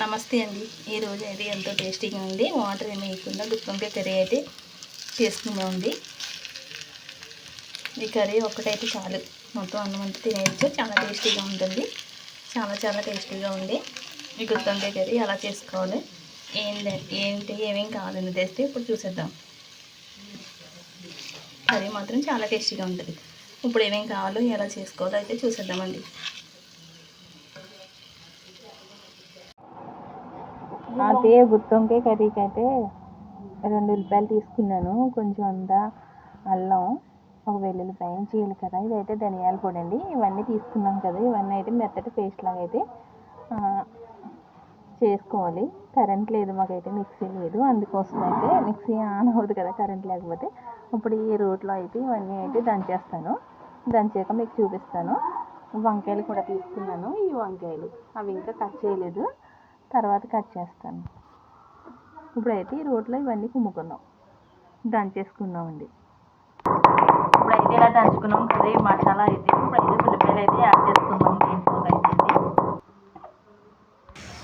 నమస్తే అండి. ఈరోజు అయితే ఎంతో టేస్టీగా ఉంది. వాటర్ ఏమి వేయకుండా గుత్తొంకాయ కర్రీ అయితే చేసుకుందామండి ఈ కర్రీ ఒక్కటైతే చాలు. మొత్తం అన్నం అంతా తినేయచ్చు. చాలా టేస్టీగా ఉంటుంది. చాలా చాలా టేస్టీగా ఉంది. ఈ గుత్తొంకాయ కర్రీ ఎలా చేసుకోవాలి? ఏంటి ఏంటి? ఏమేం కావాలని తెస్తే ఇప్పుడు చూసేద్దాం. కర్రీ మాత్రం చాలా టేస్టీగా ఉంటుంది. ఇప్పుడు ఏమేం కావాలో ఎలా చేసుకోవాలో అయితే చూసేద్దామండి అదే గుత్తొంకాయ కర్రీకి అయితే రెండు ఉల్లిపాయలు తీసుకున్నాను. కొంచెం అంతా అల్లం ఒక వెల్లుల్లిపాయ జీలకర్ర ఇదైతే ధనియాల పొడి అండి. ఇవన్నీ తీసుకున్నాం కదా ఇవన్నీ అయితే మెత్తటి పేస్ట్ లాగా అయితే చేసుకోవాలి. కరెంట్ లేదు మాకైతే మిక్సీ లేదు. అందుకోసం అయితే మిక్సీ ఆన్ అవ్వదు కదా కరెంట్ లేకపోతే. ఇప్పుడు ఈ రోట్లో అయితే ఇవన్నీ అయితే దంచేస్తాను. దంచాక మీకు చూపిస్తాను. వంకాయలు కూడా తీసుకున్నాను ఈ వంకాయలు. అవి ఇంకా కట్ చేయలేదు. తర్వాత కట్ చేస్తాను. ఇప్పుడైతే ఈ రోట్లో ఇవన్నీ కుమ్ముకుందాం దంచేసుకుందామండి ఇప్పుడైతే ఇలా దంచుకున్నాం కదా ఈ మసాలా అయితే. ఇప్పుడైతే ఉల్లిపాయలు అయితే యాడ్ చేసుకుందాం దీంట్లోకి అయితే.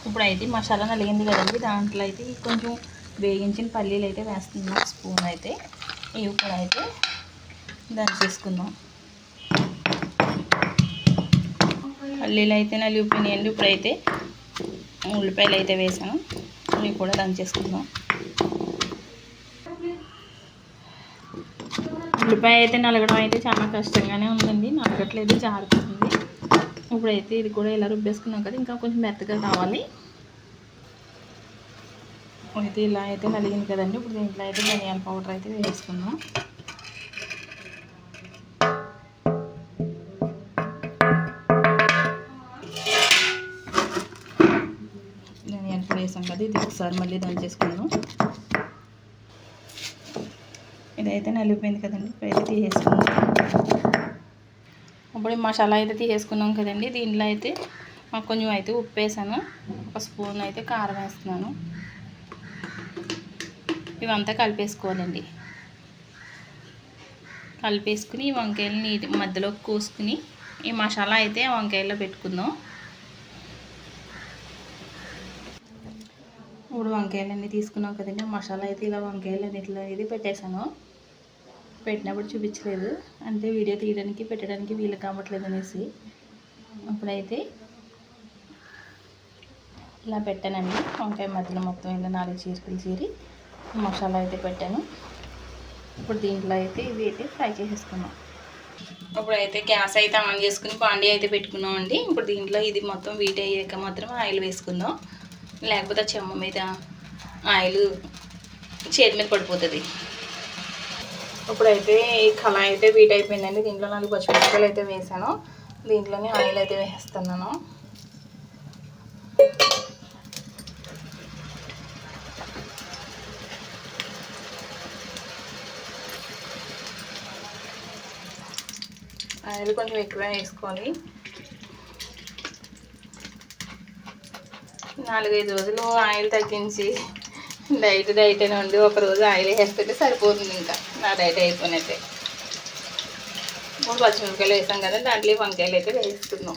ఇప్పుడైతే మసాలా నలిగింది కదండి దాంట్లో అయితే కొంచెం వేగించిన పల్లీలు అయితే వేస్తున్నాం స్పూన్ అయితే. ఇవి కూడా అయితే దంచేసుకుందాం పల్లీలు అయితే నలిగిపోయినాయండి ఇప్పుడైతే. ఉల్లిపాయలు అయితే వేసాను. ఇవి కూడా దంచేసుకుందాం. ఉల్లిపాయ అయితే నలగడం అయితే చాలా కష్టంగానే ఉందండి. నలగట్లేదు జారుతుంది ఇప్పుడైతే ఇది కూడా ఇలా రుబ్బేసుకున్నాం కదా ఇంకా కొంచెం మెత్తగా కావాలి. అయితే ఇలా అయితే నలిగింది కదండి. ఇప్పుడు దీంట్లో అయితే ధనియాల పౌడర్ అయితే వేసుకుందాం. వేసాం కదా ఇది ఒకసారి మళ్ళీ దంచేసుకుందాం ఇదైతే నలిగిపోయింది కదండి అయితే తీసేసుకుందాం. ఇప్పుడు ఈ మసాలా అయితే తీసేసుకున్నాం కదండి దీంట్లో అయితే మాకు కొంచెం అయితే ఉప్పు వేసాను ఒక స్పూన్ అయితే కారం వేస్తున్నాను. ఇవంతా కలిపేసుకోవాలండి. కలిపేసుకుని ఈ వంకాయలు నీటి మధ్యలో కోసుకుని ఈ మసాలా అయితే వంకాయల్లో పెట్టుకుందాం. ఇప్పుడు వంకాయలు అన్నీ తీసుకున్నాం కదండి. మసాలా అయితే ఇలా వంకాయలు ఇట్లా ఇది పెట్టేశాను. పెట్టినప్పుడు చూపించలేదు. అంటే వీడియో తీయడానికి పెట్టడానికి వీలు కావట్లేదు అనేసి. అప్పుడైతే ఇలా పెట్టానండి. వంకాయ మధ్యలో మొత్తం ఇలా నాలుగు చీరికలు చీరి మసాలా అయితే పెట్టాను. ఇప్పుడు దీంట్లో అయితే ఇవి అయితే ఫ్రై చేసేసుకున్నాం. ఇప్పుడు అయితే గ్యాస్ అయితే ఆన్ చేసుకుని బాండీ అయితే పెట్టుకున్నాం అండి ఇప్పుడు దీంట్లో ఇది మొత్తం వీట్ అయ్యాక మాత్రం ఆయిల్ వేసుకుందాం. లేకపోతే ఆ చెమ్మ మీద ఆయిల్ చేతి మీద పడిపోతుంది. ఇప్పుడైతే ఈ కళాయి అయితే వీట్ అయిపోయిందండి. దీంట్లో నాలుగు పచ్చిమిరపకాయలు అయితే వేసాను. దీంట్లోనే ఆయిల్ అయితే వేస్తున్నాను. ఆయిల్ కొంచెం ఎక్కువ వేసుకోవాలి. నాలుగైదు రోజులు ఆయిల్ తగ్గించి డైట్ డైట్ అని ఉండి ఒక రోజు ఆయిల్ వేసుకుంటే సరిపోతుంది ఇంకా. నా డైట్ అయిపోయినట్టే. మూడు పచ్చిమిరపకాయలు వేసాం కదా దాంట్లో వంకాయలు అయితే వేస్తున్నాం.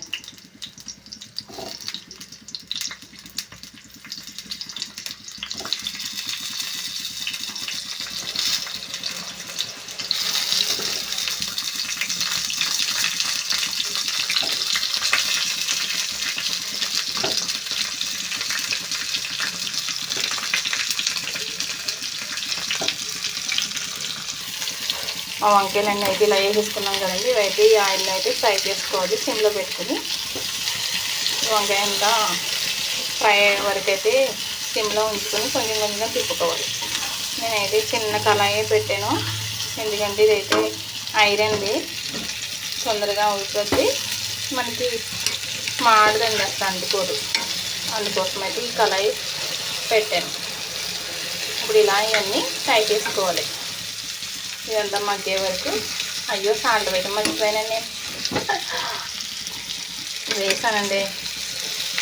ఆ వంకాయలన్నీ అయితే ఇలా వేసేసుకున్నాం కదండి. ఇవైతే ఈ ఆయిల్ అయితే ఫ్రై చేసుకోవాలి. సిమ్లో పెట్టుకుని వంకాయ అంతా ఫ్రై అయ్యే వరకు అయితే సిమ్లో ఉంచుకొని కొంచెం కొంచెం తిప్పుకోవాలి. నేనైతే చిన్న కళాయి పెట్టాను. ఎందుకంటే ఇదైతే ఐరన్ది తొందరగా ఉడికొచ్చి మనకి మాడదండి అసలు అందుకోదు అందుకోసం అయితే ఈ కళాయి పెట్టాను. ఇప్పుడు ఇలా ఇవన్నీ ఫ్రై చేసుకోవాలి. ఇదంతా మగ్గే వరకు. అయ్యో సాల్ట్ వేయడం మర్చిపోయాను వేసానండి.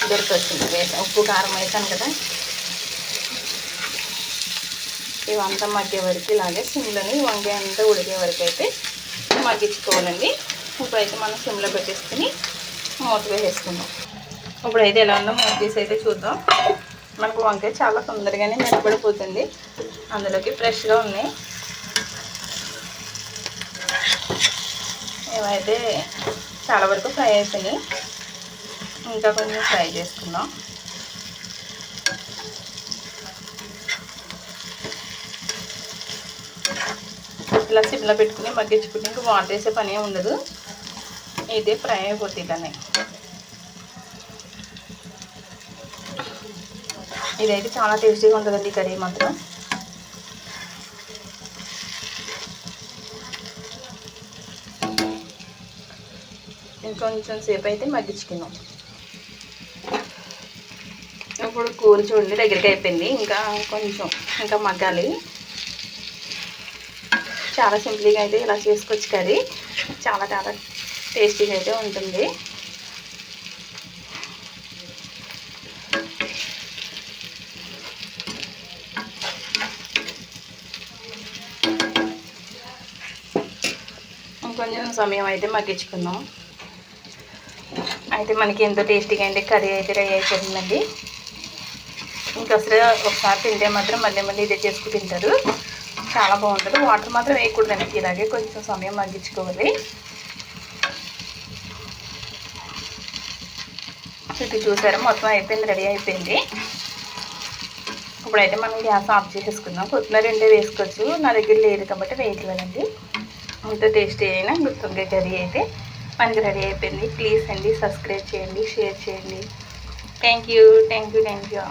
దొరికొచ్చింది. వేసాను ఉప్పు కారం వేసాను కదా. ఇవంతా మగ్గే వరకు ఇలాగే సిమ్లని వంకాయ అంతా ఉడికే వరకు అయితే మగ్గించుకోవాలండి. ఇప్పుడైతే మనం సిమ్లో పెట్టేసుకుని మూత వేసేసుకుందాం. ఇప్పుడైతే ఎలా ఉందో మూత తీసి అయితే చూద్దాం. మనకు వంకాయ చాలా తొందరగానే మెత్తబడిపోతుంది. అందులోకి ఫ్రెష్గా ఉన్నాయి. అయితే చాలా వరకు ఫ్రై అయిపోయినాయి. ఇంకా కొంచెం ఫ్రై చేసుకుందాం. ఇలా సిమ్లో పెట్టుకుని మగ్గించుకుంటే ఇంకా వాటర్ వేసే పని ఉండదు. ఇదే ఫ్రై అయిపోతుంది ఇలానే. ఇదైతే చాలా టేస్టీగా ఉంటుందండి కర్రీ మాత్రం. కొంచెం సేపు అయితే మగ్గించుకుందాం. ఇప్పుడు కూర చూడండి దగ్గరికి అయిపోయింది. ఇంకా కొంచెం ఇంకా మగ్గాలి. చాలా సింపుల్గా అయితే ఇలా చేసుకోవచ్చు కర్రీ. చాలా చాలా టేస్టీగా అయితే ఉంటుంది. ఇంకొంచెం సమయం అయితే మగ్గించుకుందాం. అయితే మనకి ఎంతో టేస్టీగా అండి కర్రీ అయితే రెడీ అయిపోతుందండి. ఇంకా అసలు ఒకసారి తింటే మాత్రం మళ్ళీ మళ్ళీ ఇదే చేసుకు తింటారు. చాలా బాగుంటుంది. వాటర్ మాత్రం వేయకూడదండి ఇలాగే కొంచెం సమయం మగ్గించుకోవాలి. చుట్టూ చూసారా మొత్తం అయిపోయింది రెడీ అయిపోయింది. ఇప్పుడైతే మనం గ్యాస్ ఆఫ్ చేసేసుకుందాం. కొత్తిమీర రెండే వేసుకోవచ్చు. నా దగ్గర లేదు కాబట్టి వేయట్లేదండి. అంత టేస్టీ అయినా గుత్తుంగే కర్రీ అయితే. మనకి రెడీ అయిపోయింది. ప్లీజ్ అండి సబ్స్క్రైబ్ చేయండి షేర్ చేయండి. Thank you thank you thank you.